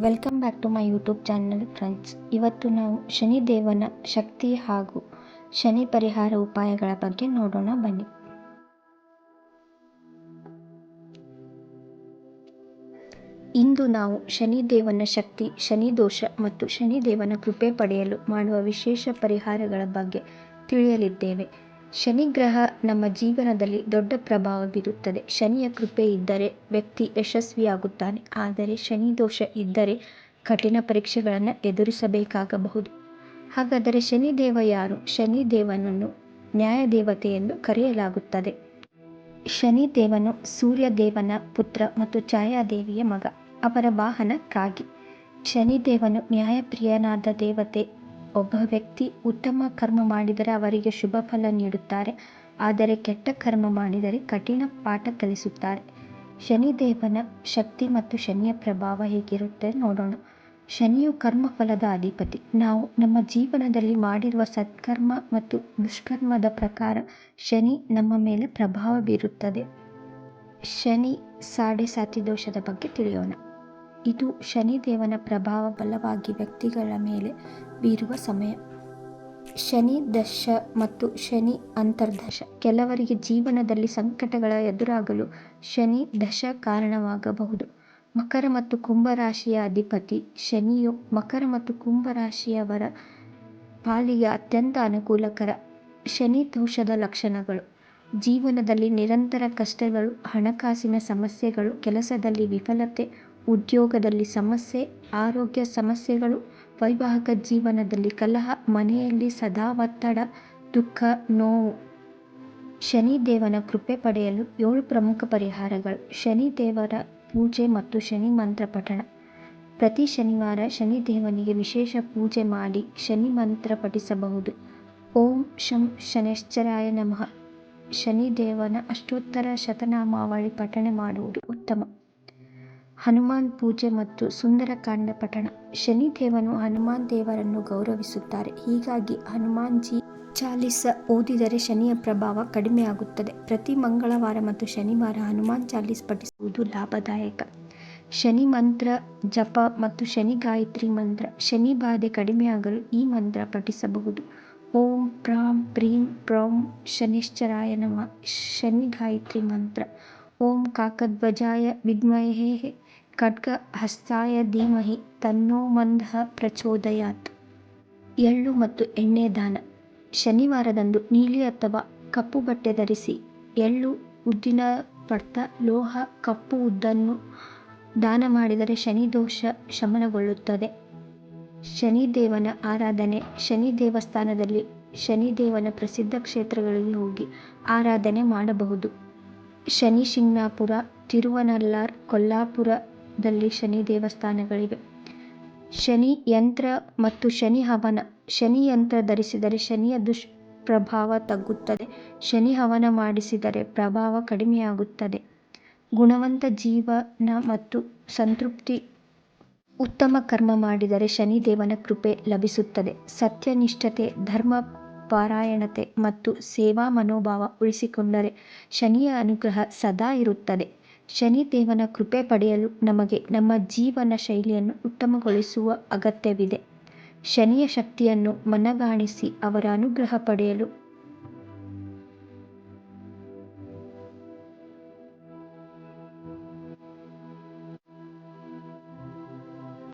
Welcome back to my YouTube channel friends ಇವತ್ತು ನಾವು ಶನಿದೇವನ ಶಕ್ತಿ ಹಾಗೂ ಶನಿ ಪರಿಹಾರ ಉಪಾಯಗಳ ಬಗ್ಗೆ ನೋಡೋಣ, ಬನ್ನಿ. ಇಂದು ನಾವು ಶನಿದೇವನ ಶಕ್ತಿ, ಶನಿದೋಷ ಮತ್ತು ಶನಿದೇವನ ಕೃಪೆ ಪಡೆಯಲು ಮಾಡುವ ವಿಶೇಷ ಪರಿಹಾರಗಳ ಬಗ್ಗೆ ತಿಳಿಯಲಿದ್ದೇವೆ. ಶನಿ ಗ್ರಹ ನಮ್ಮ ಜೀವನದಲ್ಲಿ ದೊಡ್ಡ ಪ್ರಭಾವ ಬೀರುತ್ತದೆ ಶನಿಯ ಕೃಪೆ ಇದ್ದರೆ ವ್ಯಕ್ತಿ ಯಶಸ್ವಿಯಾಗುತ್ತಾನೆ. ಆದರೆ ಶನಿ ದೋಷ ಇದ್ದರೆ ಕಠಿಣ ಪರೀಕ್ಷೆಗಳನ್ನು ಎದುರಿಸಬೇಕಾಗಬಹುದು. ಹಾಗಾದರೆ ಶನಿದೇವ ಯಾರು? ಶನಿದೇವನನ್ನು ನ್ಯಾಯದೇವತೆ ಎಂದು ಕರೆಯಲಾಗುತ್ತದೆ. ಶನಿದೇವನು ಸೂರ್ಯದೇವನ ಪುತ್ರ ಮತ್ತು ಛಾಯಾದೇವಿಯ ಮಗ. ಅವರ ವಾಹನ ಕಾಗಿ ಶನಿದೇವನು ನ್ಯಾಯಪ್ರಿಯನಾದ ದೇವತೆ ಒಬ್ಬ ವ್ಯಕ್ತಿ ಉತ್ತಮ ಕರ್ಮ ಮಾಡಿದರೆ ಅವರಿಗೆ ಶುಭ ಫಲ ನೀಡುತ್ತಾರೆ. ಆದರೆ ಕೆಟ್ಟ ಕರ್ಮ ಮಾಡಿದರೆ ಕಠಿಣ ಪಾಠ ಕಲಿಸುತ್ತಾರೆ. ಶನಿದೇವನ ಶಕ್ತಿ ಮತ್ತು ಶನಿಯ ಪ್ರಭಾವ ಹೇಗಿರುತ್ತೆ ನೋಡೋಣ. ಶನಿಯು ಕರ್ಮಫಲದ ಅಧಿಪತಿ. ನಾವು ನಮ್ಮ ಜೀವನದಲ್ಲಿ ಮಾಡಿರುವ ಸತ್ಕರ್ಮ ಮತ್ತು ದುಷ್ಕರ್ಮದ ಪ್ರಕಾರ ಶನಿ ನಮ್ಮ ಮೇಲೆ ಪ್ರಭಾವ ಬೀರುತ್ತದೆ. ಶನಿ ಸಾಡೆ ಸಾತಿ ದೋಷದ ಬಗ್ಗೆ ತಿಳಿಯೋಣ. ಇದು ಶನಿದೇವನ ಪ್ರಭಾವ ಬಲವಾಗಿ ವ್ಯಕ್ತಿಗಳ ಮೇಲೆ ಬೀರುವ ಸಮಯ. ಶನಿ ದಶ ಮತ್ತು ಶನಿ ಅಂತರ್ದಶ. ಕೆಲವರಿಗೆ ಜೀವನದಲ್ಲಿ ಸಂಕಟಗಳ ಎದುರಾಗಲು ಶನಿ ದಶ ಕಾರಣವಾಗಬಹುದು. ಮಕರ ಮತ್ತು ಕುಂಭ ರಾಶಿಯ ಅಧಿಪತಿ ಶನಿಯು ಮಕರ ಮತ್ತು ಕುಂಭ ರಾಶಿಯವರ ಪಾಲಿಗೆ ಅತ್ಯಂತ ಅನುಕೂಲಕರ ಶನಿ ದೋಷದ ಲಕ್ಷಣಗಳು. ಜೀವನದಲ್ಲಿ ನಿರಂತರ ಕಷ್ಟಗಳು, ಹಣಕಾಸಿನ ಸಮಸ್ಯೆಗಳು, ಕೆಲಸದಲ್ಲಿ ವಿಫಲತೆ ಉದ್ಯೋಗದಲ್ಲಿ ಸಮಸ್ಯೆ, ಆರೋಗ್ಯ ಸಮಸ್ಯೆಗಳು, ವೈವಾಹಿಕ ಜೀವನದಲ್ಲಿ ಕಲಹ, ಮನೆಯಲ್ಲಿ ಸದಾ ಒತ್ತಡ, ದುಃಖ, ನೋವು. ಶನಿದೇವನ ಕೃಪೆ ಪಡೆಯಲು ಏಳು ಪ್ರಮುಖ ಪರಿಹಾರಗಳು. ಶನಿದೇವರ ಪೂಜೆ ಮತ್ತು ಶನಿ ಮಂತ್ರ ಪಠಣ. ಪ್ರತಿ ಶನಿವಾರ ಶನಿದೇವನಿಗೆ ವಿಶೇಷ ಪೂಜೆ ಮಾಡಿ ಶನಿ ಮಂತ್ರ ಪಠಿಸಬಹುದು. ಓಂ ಶಂ ಶನೈಶ್ಚರಾಯ ನಮಃ. ಶನಿದೇವನ ಅಷ್ಟೋತ್ತರ ಶತನಾಮಾವಳಿ ಪಠಣೆ ಮಾಡುವುದು ಉತ್ತಮ. ಹನುಮಾನ್ ಪೂಜೆ ಮತ್ತು ಸುಂದರಕಾಂಡ ಪಠಣ. ಶನಿದೇವನು ಹನುಮಾನ್ ದೇವರನ್ನು ಗೌರವಿಸುತ್ತಾರೆ. ಹೀಗಾಗಿ ಹನುಮಾನ್ಜಿ ಚಾಲಿಸ ಓದಿದರೆ ಶನಿಯ ಪ್ರಭಾವ ಕಡಿಮೆಯಾಗುತ್ತದೆ ಪ್ರತಿ ಮಂಗಳವಾರ ಮತ್ತು ಶನಿವಾರ ಹನುಮಾನ್ ಚಾಲಿಸ್ ಪಠಿಸುವುದು ಲಾಭದಾಯಕ. ಶನಿ ಮಂತ್ರ, ಜಪ ಮತ್ತು ಶನಿ ಗಾಯತ್ರಿ ಮಂತ್ರ. ಶನಿ ಬಾಧೆ ಕಡಿಮೆಯಾಗಲು ಈ ಮಂತ್ರ ಪಠಿಸಬಹುದು. ಓಂ ಪ್ರಾಂ ಪ್ರೀಂ ಪ್ರೌಂ ಶನಿಶ್ಚರಾಯ ನಮ. ಶನಿ ಗಾಯತ್ರಿ ಮಂತ್ರ. ಓಂ ಕಾಕಧ್ವಜಾಯ ವಿದ್ಮಹೇ ಖಡ್ಗ ಹಸ್ತಾಯ ಧೀಮಹಿ ತನ್ನೋ ಮಂದಃ ಪ್ರಚೋದಯಾತ್. ಎಳ್ಳು ಮತ್ತು ಎಣ್ಣೆ ದಾನ. ಶನಿವಾರದಂದು ನೀಲಿ ಅಥವಾ ಕಪ್ಪು ಬಟ್ಟೆ ಧರಿಸಿ ಎಳ್ಳು ಉದ್ದಿನ ಪಡ್ತ, ಲೋಹ, ಕಪ್ಪು ಉದ್ದನ್ನು ದಾನ ಮಾಡಿದರೆ ಶನಿ ದೋಷ ಶಮನಗೊಳ್ಳುತ್ತದೆ. ಶನಿದೇವನ ಆರಾಧನೆ. ಶನಿ ದೇವಸ್ಥಾನದಲ್ಲಿ ಶನಿದೇವನ ಪ್ರಸಿದ್ಧ ಕ್ಷೇತ್ರಗಳಿಗೆ ಹೋಗಿ ಆರಾಧನೆ ಮಾಡಬಹುದು. ಶನಿ ಶಿಂಗ್ನಾಪುರ, ತಿರುವನಲ್ಲಾರ್ ಕೊಲ್ಲಾಪುರದಲ್ಲಿ ಶನಿ ದೇವಸ್ಥಾನಗಳಿವೆ. ಶನಿ ಯಂತ್ರ ಮತ್ತು ಶನಿ ಹವನ. ಶನಿ ಯಂತ್ರ ಧರಿಸಿದರೆ ಶನಿಯ ದುಷ್ ಪ್ರಭಾವ ತಗ್ಗುತ್ತದೆ. ಶನಿ ಹವನ ಮಾಡಿಸಿದರೆ ಪ್ರಭಾವ ಕಡಿಮೆಯಾಗುತ್ತದೆ. ಗುಣವಂತ ಜೀವನ ಮತ್ತು ಸಂತೃಪ್ತಿ ಉತ್ತಮ ಕರ್ಮ ಮಾಡಿದರೆ ಶನಿದೇವನ ಕೃಪೆ ಲಭಿಸುತ್ತದೆ. ಸತ್ಯನಿಷ್ಠತೆ, ಧರ್ಮ ಪಾರಾಯಣತೆ ಮತ್ತು ಸೇವಾ ಮನೋಭಾವ ಉಳಿಸಿಕೊಂಡರೆ ಶನಿಯ ಅನುಗ್ರಹ ಸದಾ ಇರುತ್ತದೆ. ಶನಿದೇವನ ಕೃಪೆ ಪಡೆಯಲು ನಮಗೆ ನಮ್ಮ ಜೀವನ ಶೈಲಿಯನ್ನು ಉತ್ತಮಗೊಳಿಸುವ ಅಗತ್ಯವಿದೆ. ಶನಿಯ ಶಕ್ತಿಯನ್ನು ಮನಗಾಣಿಸಿ ಅವರ ಅನುಗ್ರಹ ಪಡೆಯಲು